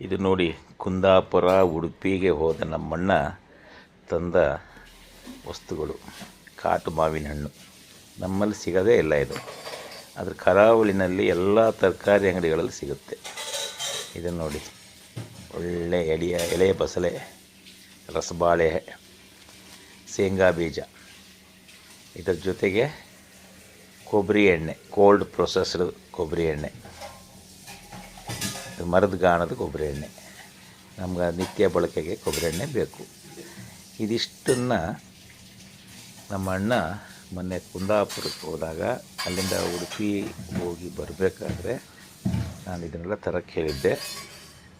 ಇದು ನೋಡಿ ಕುಂದಾಪುರ, ಉಡುಪಿಗೆ ಹೋದ ನಮ್ಮಣ್ಣ ತಂದ ವಸ್ತುಗಳು, ಕಾಟು ಮಾವಿನ ಹಣ್ಣು. ನಮ್ಮಲ್ಲಿ ಸಿಗೋದೇ ಇಲ್ಲ ಇದು. ಆದರೆ ಕರಾವಳಿನಲ್ಲಿ ಎಲ್ಲ ತರಕಾರಿ ಅಂಗಡಿಗಳಲ್ಲಿ ಸಿಗುತ್ತೆ. ಇದನ್ನು ನೋಡಿ, ಒಳ್ಳೆ ಎಳೆಯ ಎಳೆಯ ಬಸಳೆ, ರಸಬಾಳೆ, ಶೇಂಗಾ ಬೀಜ. ಇದರ ಜೊತೆಗೆ ಕೊಬ್ಬರಿ ಎಣ್ಣೆ ಕೋಲ್ಡ್ ಪ್ರೊಸೆಸ್ಡ್ ಕೊಬ್ಬರಿ ಎಣ್ಣೆ. ಮರದ ಗಾಣದ ಕೊಬ್ಬರಿ ಎಣ್ಣೆ. ನಮ್ಗೆ ನಿತ್ಯ ಬಳಕೆಗೆ ಕೊಬ್ಬರಿ ಎಣ್ಣೆ ಬೇಕು. ಇದಿಷ್ಟನ್ನು ನಮ್ಮ ಅಣ್ಣ ಮೊನ್ನೆ ಕುಂದಾಪುರಕ್ಕೆ ಹೋದಾಗ ಅಲ್ಲಿಂದ ಉಡುಪಿ ಹೋಗಿ ಬರಬೇಕಾದ್ರೆ ನಾನು ಇದನ್ನೆಲ್ಲ ತರಕ್ಕೆ ಹೇಳಿದ್ದೆ.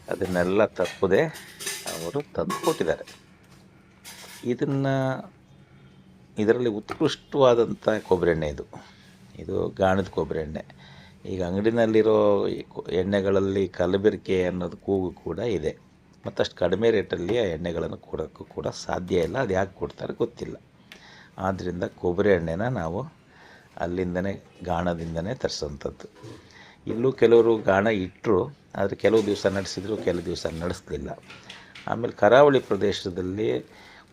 ಅದನ್ನೆಲ್ಲ ತಪ್ಪದೆ ಅವರು ತಂದು ಕೊಟ್ಟಿದ್ದಾರೆ. ಇದನ್ನು, ಇದರಲ್ಲಿ ಉತ್ಕೃಷ್ಟವಾದಂಥ ಕೊಬ್ಬರಿ ಎಣ್ಣೆ ಇದು. ಇದು ಗಾಣದ ಕೊಬ್ಬರಿ ಎಣ್ಣೆ. ಈಗ ಅಂಗಡಿನಲ್ಲಿರೋ ಎಣ್ಣೆಗಳಲ್ಲಿ ಕಲಬೆರಕೆ ಅನ್ನೋದು ಕೂಗು ಕೂಡ ಇದೆ. ಮತ್ತಷ್ಟು ಕಡಿಮೆ ರೇಟಲ್ಲಿ ಆ ಎಣ್ಣೆಗಳನ್ನು ಕೊಡೋಕ್ಕೂ ಕೂಡ ಸಾಧ್ಯ ಇಲ್ಲ. ಅದು ಯಾಕೆ ಕೊಡ್ತಾರೆ ಗೊತ್ತಿಲ್ಲ. ಆದ್ದರಿಂದ ಕೊಬ್ಬರಿ ಎಣ್ಣೆನ ನಾವು ಅಲ್ಲಿಂದನೇ, ಗಾಣದಿಂದನೇ ತರಿಸೋಂಥದ್ದು ಇಲ್ಲೂ ಕೆಲವರು ಗಾಣ ಇಟ್ಟರು, ಆದರೆ ಕೆಲವು ದಿವಸ ನಡೆಸಿದ್ರು ಕೆಲವು ದಿವಸ ನಡೆಸಲಿಲ್ಲ. ಆಮೇಲೆ ಕರಾವಳಿ ಪ್ರದೇಶದಲ್ಲಿ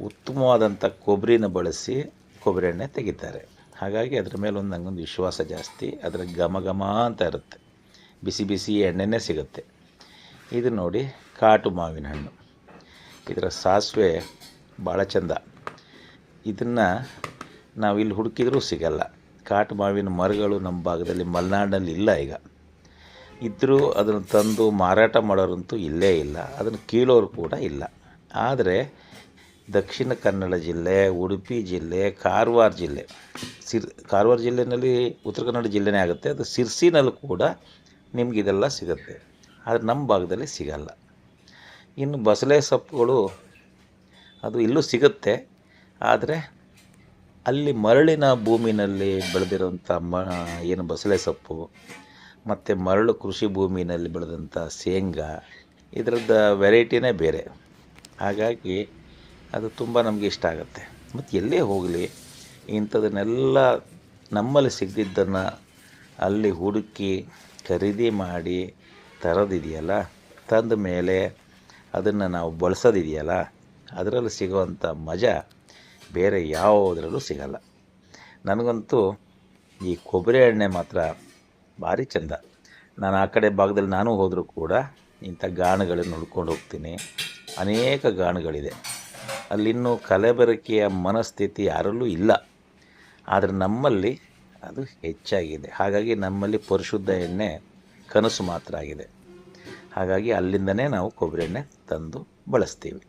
ಉತ್ತಮವಾದಂಥ ಕೊಬ್ಬರಿನ ಬಳಸಿ ಕೊಬ್ಬರಿ ಎಣ್ಣೆ ತೆಗಿತಾರೆ. ಹಾಗಾಗಿ ಅದ್ರ ಮೇಲೆ ಒಂದು ನನಗೊಂದು ವಿಶ್ವಾಸ ಜಾಸ್ತಿ, ಅದರ ಘಮ ಘಮ ಅಂತ ಇರುತ್ತೆ. ಬಿಸಿ ಬಿಸಿ ಎಣ್ಣೆನೇ ಸಿಗುತ್ತೆ. ಇದು ನೋಡಿ ಕಾಟು ಮಾವಿನ ಹಣ್ಣು. ಇದರ ಸಾಸಿವೆ ಭಾಳ ಚಂದ. ಇದನ್ನು ನಾವು ಇಲ್ಲಿ ಹುಡುಕಿದ್ರೂ ಸಿಗಲ್ಲ. ಕಾಟು ಮಾವಿನ ಮರಗಳು ನಮ್ಮ ಭಾಗದಲ್ಲಿ ಮಲೆನಾಡಿನಲ್ಲಿ ಇಲ್ಲ ಈಗ. ಇದ್ದರೂ ಅದನ್ನು ತಂದು ಮಾರಾಟ ಮಾಡೋರಂತೂ ಇಲ್ಲೇ ಇಲ್ಲ. ಅದನ್ನು ಕೀಳೋರು ಕೂಡ ಇಲ್ಲ. ಆದರೆ ದಕ್ಷಿಣ ಕನ್ನಡ ಜಿಲ್ಲೆ, ಉಡುಪಿ ಜಿಲ್ಲೆ, ಕಾರವಾರ ಜಿಲ್ಲೆ ಸಿರ್ ಕಾರವಾರ ಜಿಲ್ಲೆಯಲ್ಲಿ ಉತ್ತರ ಕನ್ನಡ ಜಿಲ್ಲೆನೇ ಆಗುತ್ತೆ. ಅದು ಸಿರ್ಸಿನಲ್ಲೂ ಕೂಡ ನಿಮ್ಗೆ ಇದೆಲ್ಲ ಸಿಗುತ್ತೆ. ಆದರೆ ನಮ್ಮ ಭಾಗದಲ್ಲಿ ಸಿಗಲ್ಲ. ಇನ್ನು ಬಸಳೆ ಸೊಪ್ಪುಗಳು ಅದು ಇಲ್ಲೂ ಸಿಗುತ್ತೆ. ಆದರೆ ಅಲ್ಲಿ ಮರಳಿನ ಭೂಮಿನಲ್ಲಿ ಬೆಳೆದಿರುವಂಥ ಮ, ಏನು ಬಸಳೆ ಸೊಪ್ಪು, ಮತ್ತು ಮರಳು ಕೃಷಿ ಭೂಮಿನಲ್ಲಿ ಬೆಳೆದಂಥ ಶೇಂಗಾ, ಇದರದ್ದು ವೆರೈಟಿನೇ ಬೇರೆ. ಹಾಗಾಗಿ ಅದು ತುಂಬ ನಮಗೆ ಇಷ್ಟ ಆಗುತ್ತೆ. ಮತ್ತು ಎಲ್ಲೇ ಹೋಗಲಿ ಇಂಥದನ್ನೆಲ್ಲ ನಮ್ಮಲ್ಲಿ ಸಿಗದಿದ್ದನ್ನು ಅಲ್ಲಿ ಹುಡುಕಿ ಖರೀದಿ ಮಾಡಿ ತರೋದಿದೆಯಲ್ಲ, ತಂದ ಮೇಲೆ ಅದನ್ನು ನಾವು ಬಳಸೋದಿದೆಯಲ್ಲ, ಅದರಲ್ಲಿ ಸಿಗುವಂಥ ಮಜಾ ಬೇರೆ ಯಾವುದರಲ್ಲೂ ಸಿಗಲ್ಲ. ನನಗಂತೂ ಈ ಕೊಬ್ಬರಿ ಎಣ್ಣೆ ಮಾತ್ರ ಭಾರಿ ಚಂದ. ನಾನು ಆ ಕಡೆ ಭಾಗದಲ್ಲಿ ನಾನು ಹೋದರೂ ಕೂಡ ಇಂಥ ಗಾಣಗಳನ್ನು ನೋಡ್ಕೊಂಡು ಹೋಗ್ತೀನಿ. ಅನೇಕ ಗಾಣಗಳಿದೆ. ಅಲ್ಲಿನ್ನೂ ಕಲಬೆರಕೆಯ ಮನಸ್ಥಿತಿ ಯಾರಲ್ಲೂ ಇಲ್ಲ. ಆದರೆ ನಮ್ಮಲ್ಲಿ ಅದು ಹೆಚ್ಚಾಗಿದೆ. ಹಾಗಾಗಿ ನಮ್ಮಲ್ಲಿ ಪರಿಶುದ್ಧ ಎಣ್ಣೆ ಕನಸು ಮಾತ್ರ ಆಗಿದೆ. ಹಾಗಾಗಿ ಅಲ್ಲಿಂದನೇ ನಾವು ಕೊಬ್ಬರಿ ಎಣ್ಣೆ ತಂದು ಬಳಸ್ತೀವಿ.